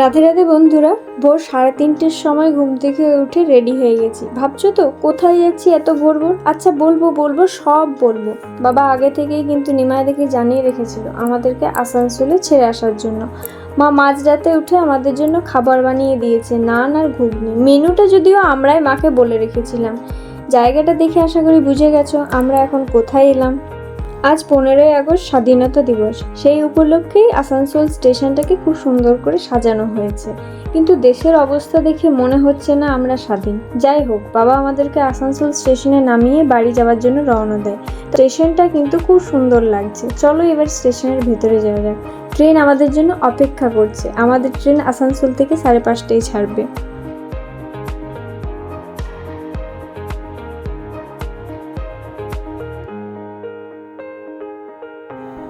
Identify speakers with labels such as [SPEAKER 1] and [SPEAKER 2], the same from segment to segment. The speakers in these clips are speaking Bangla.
[SPEAKER 1] রাধে রাধে বন্ধুরা, ভোর সাড়ে তিনটের সময় ঘুম থেকে উঠে রেডি হয়ে গেছি। ভাবছ তো, কোথায় যাচ্ছি এত ভোর ভোর? আচ্ছা বলব বলব, সব বলব। বাবা আগে থেকেই কিন্তু নিমাইদাকে জানিয়ে রেখেছিল আমাদেরকে আসানসোলে ছেড়ে আসার জন্য। মা মাঝরাতে উঠে আমাদের জন্য খাবার বানিয়ে দিয়েছে, নান আর ঘুগনি। মেনুটা যদিও আমরাই মাকে বলে রেখেছিলাম। জায়গাটা দেখে আশা করি বুঝে গেছো, আমরা এখন কোথায় এলাম? আজ পনেরোই আগস্ট স্বাধীনতা দিবস। সেই উপলক্ষেই আসানসোল স্টেশনটাকে খুব সুন্দর করে সাজানো হয়েছে। কিন্তু দেশের অবস্থা দেখে মনে হচ্ছে না আমরা স্বাধীন। যাই হোক, বাবা আমাদেরকে আসানসোল স্টেশনে নামিয়ে বাড়ি যাওয়ার জন্য রওনা দেয়। স্টেশনটা কিন্তু খুব সুন্দর লাগছে। চলো এবার স্টেশনের ভেতরে যাওয়া যাক। ট্রেন আমাদের জন্য অপেক্ষা করছে। আমাদের ট্রেন আসানসোল থেকে সাড়ে পাঁচটায় ছাড়বে।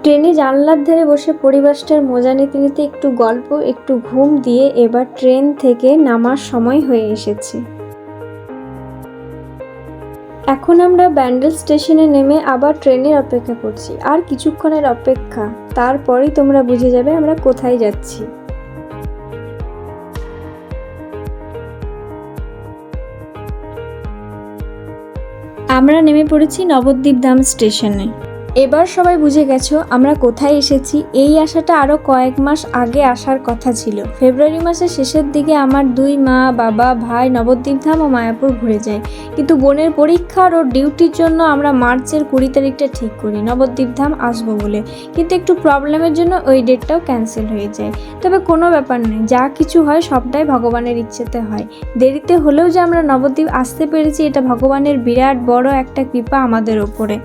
[SPEAKER 1] ট্রেনে জানলার ধারে বসে পরিবেশটার মজা নিতে নিতে একটু গল্প, একটু ঘুম দিয়ে এবার ট্রেন থেকে নামার সময় হয়ে এসেছে। এখন আমরা ব্যান্ডেল স্টেশনে নেমে আবার ট্রেনের অপেক্ষা করছি। আর কিছুক্ষণের অপেক্ষা, তারপরেই তোমরা বুঝে যাবে আমরা কোথায় যাচ্ছি। আমরা নেমে পড়েছি নবদ্বীপ ধাম স্টেশনে। এবার সবাই বুঝে গেছো আমরা কোথায় এসেছি। এই আশাটা আরও কয়েক মাস আগে আসার কথা ছিল। ফেব্রুয়ারি মাসের শেষের দিকে আমার দুই মা, বাবা, ভাই নবদ্বীপ ধাম ও মায়াপুর ঘুরে যায়। কিন্তু বোনের পরীক্ষার ও ডিউটির জন্য আমরা মার্চের কুড়ি তারিখটা ঠিক করি। নবদ্বীপ ধাম আসব বলে। কিন্তু একটু প্রবলেমের জন্য ওই ডেটটাও ক্যান্সেল হয়ে যায়। তবে কোনো ব্যাপার নেই যা কিছু হয় সবটাই ভগবানের ইচ্ছেতে হয়। দেরিতে হলেও যে আমরা নবদ্বীপ আসতে পেরেছি, এটা ভগবানের বিরাট বড় একটা কৃপা আমাদের ওপরে।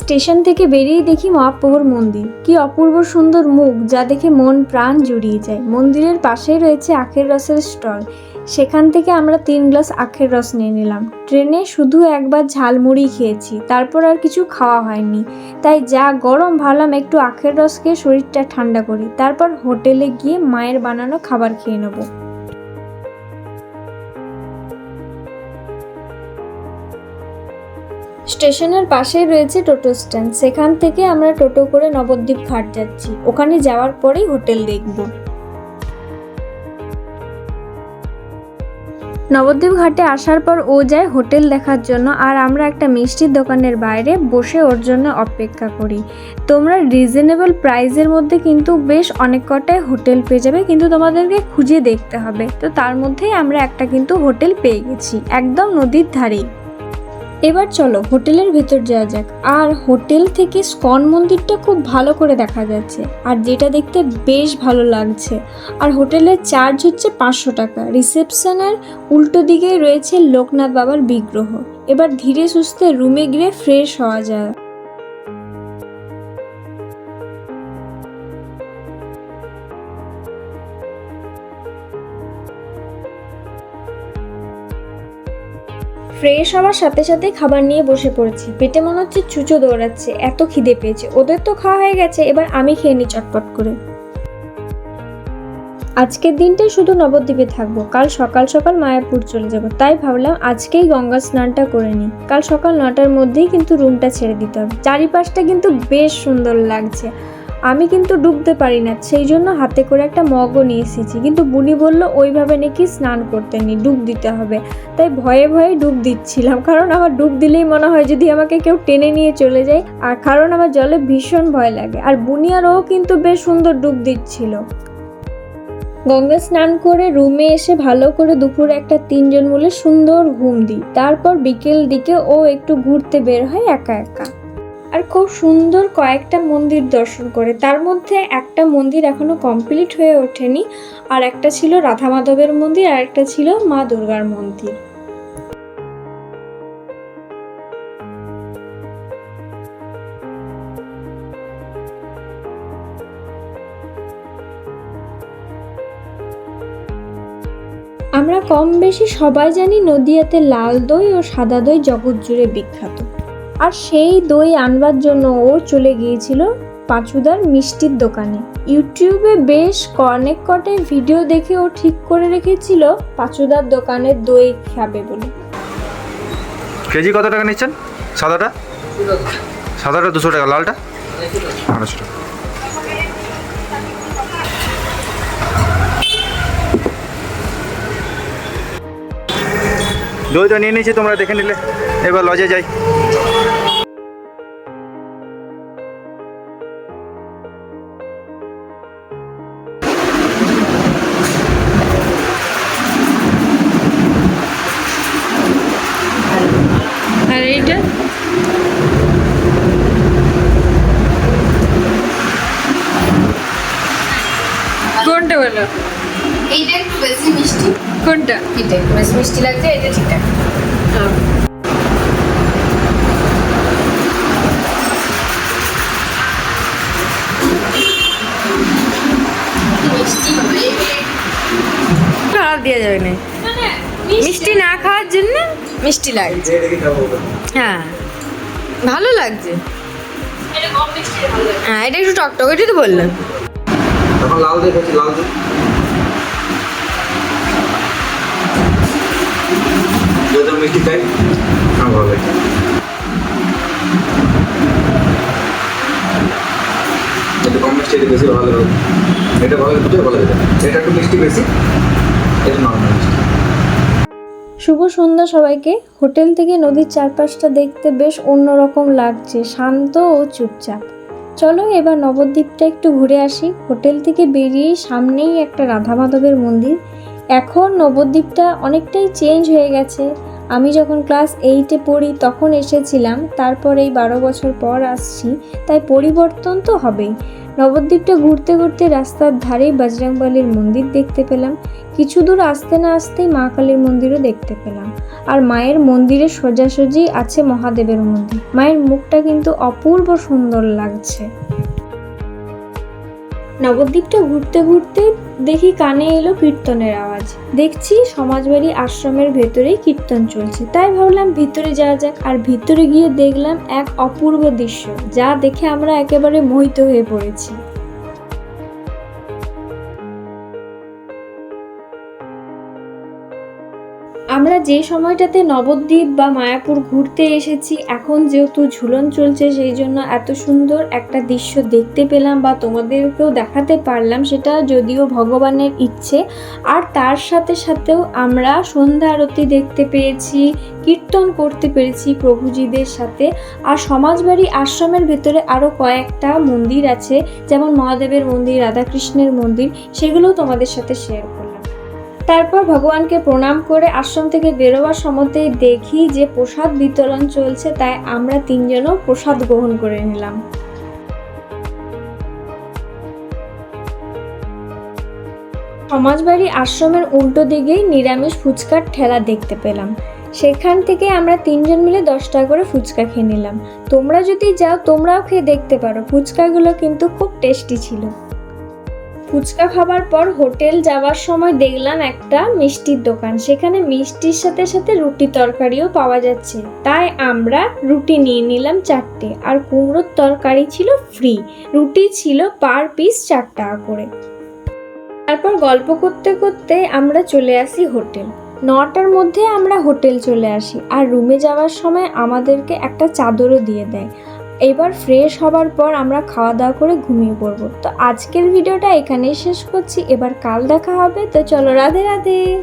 [SPEAKER 1] স্টেশন থেকে বেরিয়ে দেখি মহাপ্রভুর মন্দির। কি অপূর্ব সুন্দর মুখ যা দেখে মন প্রাণ জুড়িয়ে যায়। মন্দিরের পাশেই রয়েছে আখের রসের স্টল। সেখান থেকে আমরা তিন গ্লাস আখের রস নিয়ে নিলাম। ট্রেনে শুধু একবার ঝালমুড়ি খেয়েছি, তারপর আর কিছু খাওয়া হয়নি। তাই যা গরম ভাবলাম একটু আখের রস খেয়ে শরীরটা ঠান্ডা করি। তারপর হোটেলে গিয়ে মায়ের বানানো খাবার খেয়ে নেব। স্টেশনের পাশেই রয়েছে টোটো স্ট্যান্ড। সেখান থেকে আমরা টোটো করে নবদ্বীপ ঘাট যাচ্ছি। ওখানে যাওয়ার পরেই হোটেল দেখব। নবদ্বীপ ঘাটে আসার পর ও যায় হোটেল দেখার জন্য আর আমরা একটা মিষ্টির দোকানের বাইরে বসে ওর জন্য অপেক্ষা করি। তোমরা রিজনেবল প্রাইসের মধ্যে কিন্তু বেশ অনেক কটাই হোটেল পেয়ে যাবে, কিন্তু তোমাদেরকে খুঁজে দেখতে হবে। তো তার মধ্যেই আমরা একটা কিন্তু হোটেল পেয়ে গেছি, একদম নদীর ধারেই। এবার চলো হোটেলের ভেতর যাওয়া যাক। আর হোটেল থেকে স্কন মন্দিরটা খুব ভালো করে দেখা যাচ্ছে আর যেটা দেখতে বেশ ভালো লাগছে। আর হোটেলের চার্জ হচ্ছে পাঁচশো টাকা। রিসেপশনের উল্টো দিকেই রয়েছে লোকনাথ বাবার বিগ্রহ। এবার ধীরে সুস্থে রুমে গিয়ে ফ্রেশ হওয়া যায় ফ্রেশ হওয়ার সাথে সাথে খাবার নিয়ে বসে পড়েছি। পেটে মনে হচ্ছে চুচো দৌড়াচ্ছে, এত খিদে পেয়েছে। ওদের তো খাওয়া হয়ে গেছে, এবার আমি খেয়ে নিই চটপট করে। আজকের দিনটাই শুধু নবদ্বীপে থাকব। কাল সকাল সকাল মায়াপুর চলে যাব। তাই ভাবলাম আজকেই গঙ্গা স্নানটা করে নিই। কাল সকাল নটার মধ্যেই কিন্তু রুমটা ছেড়ে দিতে হবে। চারিপাশটা কিন্তু বেশ সুন্দর লাগছে। আমি কিন্তু ডুবতে পারি না, সেই জন্য হাতে করে একটা মগও নিয়ে এসেছি। কিন্তু বুনি বলল, ওইভাবে নাকি স্নান করতে নি ডুব দিতে হবে। তাই ভয়ে ভয়ে ডুব দিচ্ছিলাম। কারণ আমার ডুব দিলেই মনে হয় যদি আমাকে কেউ টেনে নিয়ে চলে যায়, আর কারণ আমার জলে ভীষণ ভয় লাগে। আর বুনি আর ও কিন্তু বেশ সুন্দর ডুব দিচ্ছিল। গঙ্গা স্নান করে রুমে এসে ভালো করে দুপুরে একটা তিনজন মিলে সুন্দর ঘুম দিই। তারপর বিকেল দিকে ও একটু ঘুরতে বের হয় একা একা। আর খুব সুন্দর কয়েকটা মন্দির দর্শন করে। তার মধ্যে একটা মন্দির এখনও কমপ্লিট হয়ে ওঠেনি, আর একটা ছিল রাধা মাধবের মন্দির, আর একটা ছিল মা দুর্গার মন্দির। আমরা কম বেশি সবাই জানি নদিয়াতে লাল দই ও সাদা দই জগৎ জুড়ে বিখ্যাত। আর সেই দই আনবার জন্য ও চলে গিয়েছিল পাঁচুদার মিষ্টির দোকানে। ইউটিউবে বেশ অনেক কটে ভিডিও দেখে ও ঠিক করে রেখেছিল পাঁচুদার দোকানে দই খাবে বলে।
[SPEAKER 2] কেজি কত টাকা নিচ্ছেন? সাদাটা? সাদাটা দুশো টাকা, লালটা? আড়াইশো টাকা। দই তো নিয়ে নিয়েছি তোমরা দেখে নিলে। এবার লজে যাই।
[SPEAKER 1] কোনটা বলো? কোনটা?
[SPEAKER 3] এটা একটু বেশি মিষ্টি লাগছে এটা ঠিকঠাক মিষ্টি
[SPEAKER 1] খারাপ দেওয়া যাবে না। মিষ্টি না খাওয়ার জন্য মিষ্টি লাগছে। হ্যাঁ। ভালো লাগছে। হ্যাঁ এটা একটু টকটক এটাই তো বললাম।
[SPEAKER 2] লাল দেখেছি লাল লাগে এটা কম মিষ্টি, এটা বেশি ভালো এটা ভালো দুটোই ভালো এটা একটু মিষ্টি বেশি, এটা নর্মাল
[SPEAKER 1] শুভ সন্ধ্যা সবাইকে। হোটেল থেকে নদীর চারপাশটা দেখতে বেশ অন্যরকম লাগছে, শান্ত ও চুপচাপ। চলো এবার নবদ্বীপটা একটু ঘুরে আসি। হোটেল থেকে বেরিয়েই সামনেই একটা রাধা মাধবের মন্দির। এখন নবদ্বীপটা অনেকটাই চেঞ্জ হয়ে গেছে। আমি যখন ক্লাস এইটে পড়ি, তখন এসেছিলাম। তারপর এই বারো বছর পর আসছি। তাই পরিবর্তন তো হবেই। নবদ্বীপটা ঘুরতে ঘুরতে রাস্তার ধারেই বজরংবলীর মন্দির দেখতে পেলাম। কিছু দূর আসতে না আসতেই মা কালীর মন্দিরও দেখতে পেলাম। আর মায়ের মন্দিরে সোজাসুজি আছে মহাদেবের মন্দির। মায়ের মুখটা কিন্তু অপূর্ব সুন্দর লাগছে। নবদ্বীপটা ঘুরতে ঘুরতে দেখি কানে এলো কীর্তনের আওয়াজ। দেখছি সমাজবাড়ি আশ্রমের ভেতরেই কীর্তন চলছে। তাই ভাবলাম ভিতরে যাওয়া যাক। আর ভিতরে গিয়ে দেখলাম এক অপূর্ব দৃশ্য, যা দেখে আমরা একেবারে মোহিত হয়ে পড়েছি। আমরা যে সময়টাতে নবদ্বীপ বা মায়াপুর ঘুরতে এসেছি, এখন যেহেতু ঝুলন চলছে, সেই জন্য এত সুন্দর একটা দৃশ্য দেখতে পেলাম বা তোমাদেরকেও দেখাতে পারলাম, সেটা যদিও ভগবানের ইচ্ছে। আর তার সাথে সাথেও আমরা সন্ধ্যা আরতি দেখতে পেয়েছি, কীর্তন করতে পেরেছি প্রভুজিদের সাথে। আর সমাজবাড়ি আশ্রমের ভেতরে আরও কয়েকটা মন্দির আছে, যেমন মহাদেবের মন্দির, রাধাকৃষ্ণের মন্দির, সেগুলোও তোমাদের সাথে শেয়ার তারপর ভগবানকে প্রণাম করে আশ্রম থেকে বেরোবার সময়তেই দেখি যে প্রসাদ বিতরণ চলছে, তাই আমরা তিনজনও প্রসাদ গ্রহণ করে নিলাম। সমাজবাড়ি আশ্রমের উল্টো দিকেই নিরামিষ ফুচকার ঠেলা দেখতে পেলাম। সেখান থেকে আমরা তিনজন মিলে দশ টাকা করে ফুচকা খেয়ে নিলাম। তোমরা যদি যাও, তোমরাও খেয়ে দেখতে পারো। ফুচকাগুলো কিন্তু খুব টেস্টি ছিল। ফুচকা খাবার পর হোটেল যাওয়ার সময় দেখলাম একটা মিষ্টির দোকান। সেখানে মিষ্টির সাথে সাথে রুটি তরকারিও পাওয়া যাচ্ছে। তাই আমরা রুটি নিয়ে নিলাম চারটে আর কুমড়োর তরকারি ছিল ফ্রি রুটি ছিল পার পিস চার টাকা করে। তারপর গল্প করতে করতে আমরা চলে আসি হোটেল। নটার মধ্যে আমরা হোটেল চলে আসি আর রুমে যাওয়ার সময় আমাদেরকে একটা চাদরও দিয়ে দেয়। এবার ফ্রেশ হবার পর আমরা খাওয়া দাওয়া করে ঘুমিয়ে পড়ব। তো আজকের ভিডিওটা এখানেই শেষ করছি। এবার কাল দেখা হবে। তো চলো রাধে রাধে।